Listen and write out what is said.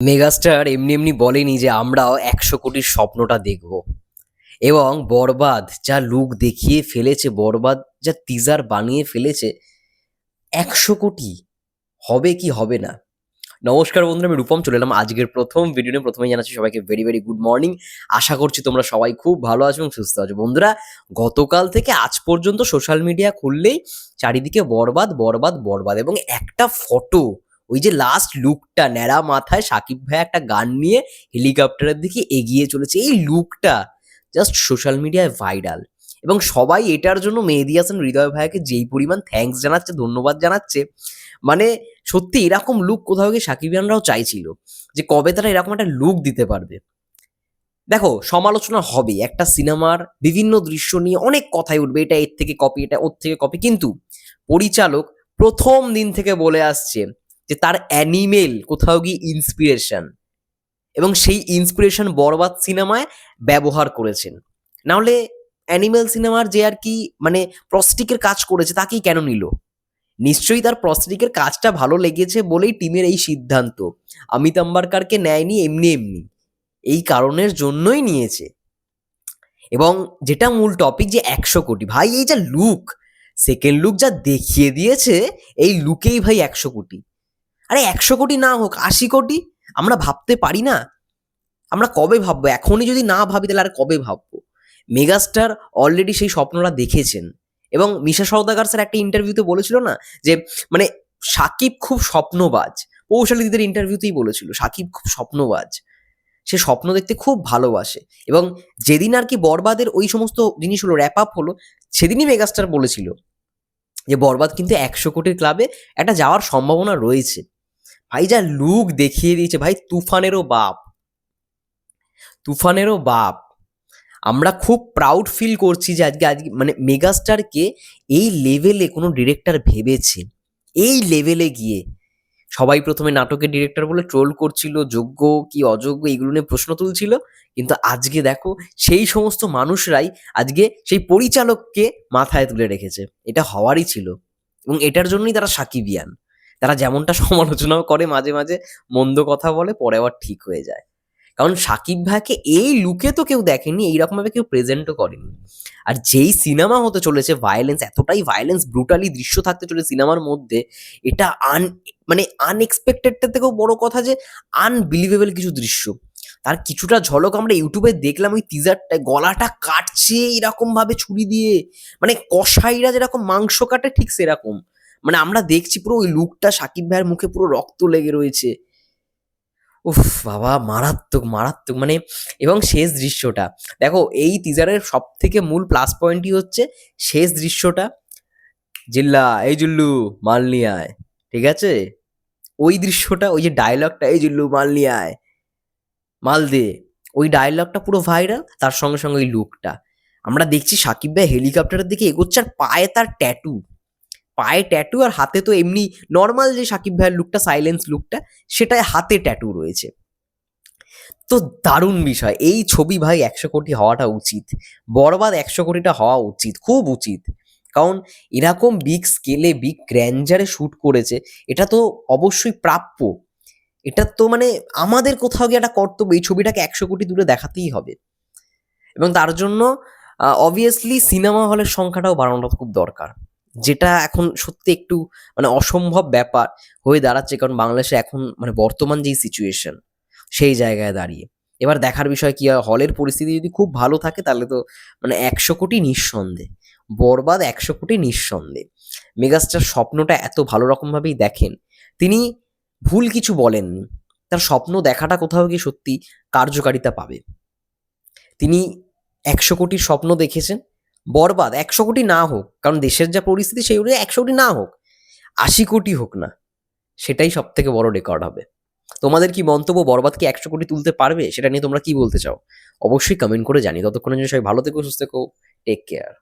Megastar এমনি এমনি বলেনি যে আমরাও একশো কোটির স্বপ্নটা দেখব। এবং বরবাদ যা লুক দেখিয়ে ফেলেছে, বরবাদ যা টিজার বানিয়ে ফেলেছে, একশো কোটি হবে কি হবে না? নমস্কার বন্ধুরা, আমি রূপম, চলে এলাম আজকের প্রথম ভিডিও নিয়ে। প্রথমে জানাচ্ছি সবাইকে ভেরি ভেরি গুড মর্নিং আশা করছি তোমরা সবাই খুব ভালো আছো এবং সুস্থ আছো। বন্ধুরা, গতকাল থেকে আজ পর্যন্ত সোশ্যাল মিডিয়া খুললেই চারিদিকে বরবাদ বরবাদ বরবাদ এবং একটা ফটো ওই যে লাস্ট লুকটা ন্যাড়া মাথায় সাকিব ভাই একটা গান নিয়ে হেলিকপ্টারের দিকে এগিয়ে চলেছে। এই লুকটা জাস্ট সোশ্যাল মিডিয়ায় ভাইরাল এবং সবাই এটার জন্য মেহেদি হাসান, হৃদয় ভাইকে যেই পরিমাণ থ্যাঙ্কস জানাচ্ছে, ধন্যবাদ জানাচ্ছে মানে সত্যি এরকম লুক কোথাও গিয়ে সাকিবিয়ানরাও চাইছিল যে কবে তারা এরকম একটা লুক দিতে পারবে। দেখো, সমালোচনা হবে একটা সিনেমার বিভিন্ন দৃশ্য নিয়ে অনেক কথাই উঠবে। এটা এর থেকে কপি এটা ওর থেকে কপি কিন্তু পরিচালক প্রথম দিন থেকে বলে আসছে যে তার অ্যানিমেল, কোথাও গিয়ে ইন্সপিরেশন এবং সেই ইন্সপিরেশন বরবাদ সিনেমায় ব্যবহার করেছেন। নাহলে অ্যানিমেল সিনেমার যে আর কি মানে প্রস্টিকের কাজ করেছে তাকেই কেন নিল? নিশ্চয়ই তার প্রস্টিকের কাজটা ভালো লেগেছে বলেই টিমের এই সিদ্ধান্ত। অমিত আম্বারকারকে নেয়নি, এমনি এমনি। এই কারণের জন্যই নিয়েছে। এবং যেটা মূল টপিক যে একশো কোটি। ভাই, এই যা লুক সেকেন্ড লুক যা দেখিয়ে দিয়েছে, এই লুকেই ভাই একশো কোটি। আরে একশো কোটি না হোক, আশি কোটি? আমরা ভাবতে পারি না। আমরা কবে ভাববো? এখনই যদি না ভাবি, তাহলে আর কবে ভাববো? মেগাস্টার অলরেডি সেই স্বপ্নটা দেখেছেন। এবং মিশা সওদাগার স্যার একটা ইন্টারভিউতে বলেছিল না যে মানে সাকিব খুব স্বপ্নবাজ। পৌশালী দিদের ইন্টারভিউতেই বলেছিল, সাকিব খুব স্বপ্নবাজ। সে স্বপ্ন দেখতে খুব ভালোবাসে। এবং যেদিন আর কি বরবাদের ওই সমস্ত জিনিসগুলো র্যাপ আপ হলো, সেদিনই মেগাস্টার বলেছিল যে, বরবাদ কিন্তু একশো কোটির ক্লাবে একটা যাওয়ার সম্ভাবনা রয়েছে। ভাই যা লুক দেখিয়ে দিয়েছে, ভাই তুফানেরও বাপ। তুফানেরও বাপ। আমরা খুব প্রাউড ফিল করছি যে আজকে আজকে মানে মেগাস্টারকে এই লেভেলে কোনো ডিরেক্টর ভেবেছে। এই লেভেলে গিয়ে। সবাই প্রথমে নাটকের ডিরেক্টর বলে ট্রোল করছিল, যোগ্য কি অযোগ্য এগুলো নিয়ে প্রশ্ন তুলছিল। কিন্তু আজকে দেখো, সেই সমস্ত মানুষরাই আজকে সেই পরিচালককে মাথায় তুলে রেখেছে। এটা হওয়ারই ছিল। এবং এটার জন্যই তারা সাকিবিয়ান। তারা যেমনটা সমালোচনাও করে, মাঝে মাঝে মন্দ কথা বলে, পরে আবার ঠিক হয়ে যায়। কারণ সাকিব ভাইকে এই লুকে তো কেউ দেখেনি এইরকমভাবে কেউ প্রেজেন্টও করেনি। আর যেই সিনেমা হতে চলেছে ভায়োলেন্স এতটাই ভায়োলেন্স ব্রুটালি দৃশ্য থাকতে চলে সিনেমার মধ্যে, এটা আন মানে আনএক্সপেক্টেডটার থেকেও বড় কথা যে আনবিলিভেবল কিছু দৃশ্য। তার কিছুটা ঝলক আমরা ইউটিউবে দেখলাম, ওই টিজারটায় গলাটা কাটছে এরকম ভাবে ছুরি দিয়ে। মানে কসাইরা যেরকম মাংস কাটে, ঠিক সেরকম। মানে আমরা দেখছি পুরো ওই লুকটা সাকিব ভাইয়ের মুখে পুরো রক্ত লেগে রয়েছে। উফ বাবা, মারাত্মক মারাত্মক মানে এবং শেষ দৃশ্যটা। দেখো, এই টিজারের সব থেকে মূল প্লাস পয়েন্টই হচ্ছে শেষ দৃশ্যটা। জিল্লা, এই জুল্লু মাল নিয়ে আয় ঠিক আছে? ওই দৃশ্যটা, ওই যে ডায়লগটা এই জুল্লু মাল নিয়ে আয় মাল দে ওই ডায়লগটা পুরো ভাইরাল তার সঙ্গে সঙ্গে ওই লুকটা আমরা দেখছি সাকিব ভাই হেলিকপ্টারের দিকে এগোচ্ছে আর পায়ে তার ট্যাটু পায়ে ট্যাটু আর হাতে তো এমনি নর্মাল যে সাকিব ভাইয়ের লুকটা সাইলেন্স লুকটা সেটায় হাতে ট্যাটু রয়েছে। তো দারুণ বিষয়, এই ছবি ভাই একশো কোটি হওয়াটা উচিত। বরবাদ একশো কোটিটা হওয়া উচিত, খুব উচিত। কারণ এরকম বিগ স্কেলে বিগ গ্র্যান্ডারে শ্যুট করেছে, এটা তো অবশ্যই প্রাপ্য। এটা তো মানে আমাদের কোথাও গিয়ে একটা কর্তব্য, এই ছবিটাকে একশো কোটি দূরে দেখাতেই হবে। এবং তার জন্য অবভিয়াসলি সিনেমা হলের সংখ্যাটাও বাড়ানোটা খুব দরকার। যেটা এখন সত্যি একটু মানে অসম্ভব ব্যাপার হয়ে দাঁড়াচ্ছে, কারণ বাংলাদেশে এখন মানে বর্তমান যেই সিচুয়েশন সেই জায়গায় দাঁড়িয়ে। এবার দেখার বিষয় কি হয়, হলের পরিস্থিতি যদি খুব ভালো থাকে, তাহলে তো মানে একশো কোটি নিঃসন্দেহ, বরবাদ একশো কোটি নিঃসন্দেহ। মেগাস্টার স্বপ্নটা এত ভালো রকমভাবেই দেখেন। তিনি ভুল কিছু বলেননি, তার স্বপ্ন দেখাটা কোথাও গিয়ে সত্যি কার্যকারিতা পাবে। তিনি একশো কোটির স্বপ্ন দেখেছেন বরবাদ, একশো কোটি না হোক, কারণ দেশের যা পরিস্থিতি সেই অনুযায়ী একশো কোটি না হোক, আশি কোটি হোক না, সেটাই সব থেকে বড় রেকর্ড হবে। তোমাদের কি মন্তব্য বরবাদ কি একশো কোটি তুলতে পারবে? সেটা নিয়ে তোমরা কি বলতে চাও? অবশ্যই কমেন্ট করে জানি ততক্ষণের জন্য সবাই ভালো থেকো, সুস্থ থেকো টেক কেয়ার